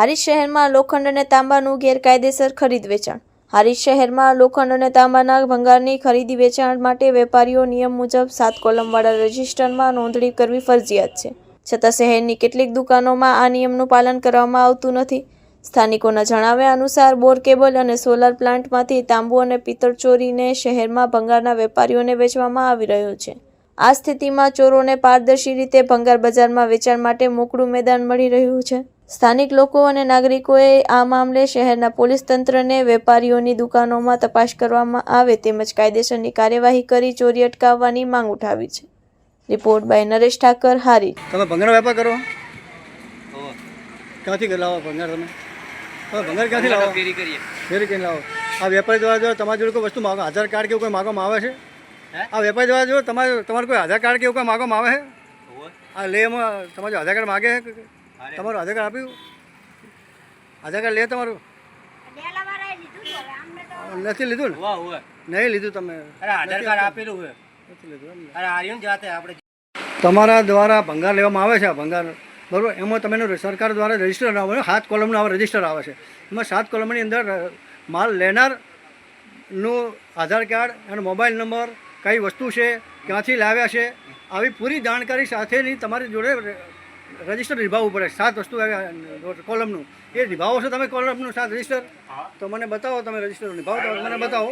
હારીજ શહેરમાં લોખંડ અને તાંબાનું ગેરકાયદેસર ખરીદ વેચાણ. હારીજ શહેરમાં લોખંડ અને તાંબાના ભંગારની ખરીદી વેચાણ માટે વેપારીઓ નિયમ મુજબ સાત કોલમવાળા રજિસ્ટરમાં નોંધણી કરવી ફરજિયાત છે. છતાં શહેરની કેટલીક દુકાનોમાં આ નિયમનું પાલન કરવામાં આવતું નથી. સ્થાનિકોના જણાવ્યા અનુસાર, બોર કેબલ અને સોલાર પ્લાન્ટમાંથી તાંબુ અને પિત્તળ ચોરીને શહેરમાં ભંગારના વેપારીઓને વેચવામાં આવી રહ્યો છે. આ સ્થિતિમાં ચોરોને પારદર્શી રીતે ભંગાર બજારમાં વેચાણ માટે મોકળું મેદાન મળી રહ્યું છે. સ્થાનિક લોકો અને નાગરિકોએ આ મામલે શહેરના પોલીસ તંત્રને વેપારીઓની દુકાનોમાં તપાસ કરવામાં આવે તેમજ કાયદેસરની કાર્યવાહી કરી ચોરી અટકાવવાની માંગ ઉઠાવી છે. રિપોર્ટ બાય નરેશ ઠાકર હારી. તમે ભંગાર વેપાર કરો? ક્યાંથી લાવો ભંગાર તમે? તમે ભંગાર ક્યાંથી લાવો? ફેરી કરીએ. ફેરી કરીને લાવો. આ વેપારી દ્વારા દ્વારા તમારી જોડે કોઈ વસ્તુ માગો આધાર કાર્ડ કે એવું કોઈ માગવામાં આવે છે? આ વેપારી દ્વારા જો તમારે તમારે કોઈ આધાર કાર્ડ કે એવું કોઈ માગવામાં આવે છે? આ લે એમાં તમારું આધાર કાર્ડ માગે છે. તમારું આધાર કાર્ડ આપ્યું? આધાર કાર્ડ લે તમારું? નથી લીધું ને. નહીં લીધું તમે. અરે આધાર કાર્ડ આપેલું નથી લીધું અરે આર્યન જાતે આપણે તમારા દ્વારા ભંગાર લેવામાં આવે છે આ ભંગાર. બરાબર? એમાં તમે સરકાર દ્વારા રજિસ્ટર આવે છે સાત કોલમનું આવે રજિસ્ટર આવે છે. એમાં સાત કોલમની અંદર માલ લેનારનું આધાર કાર્ડ એનો મોબાઈલ નંબર કઈ વસ્તુ છે ક્યાંથી લાવ્યા છે આવી પૂરી જાણકારી સાથેની તમારી જોડે રજિસ્ટર નિભાવવું પડે. સાત વસ્તુ કોલમનું એ નિભાવો છો તમે કોલમનું સાત રજિસ્ટર તો મને બતાવો તમે રજિસ્ટર નિભાવો મને બતાવો.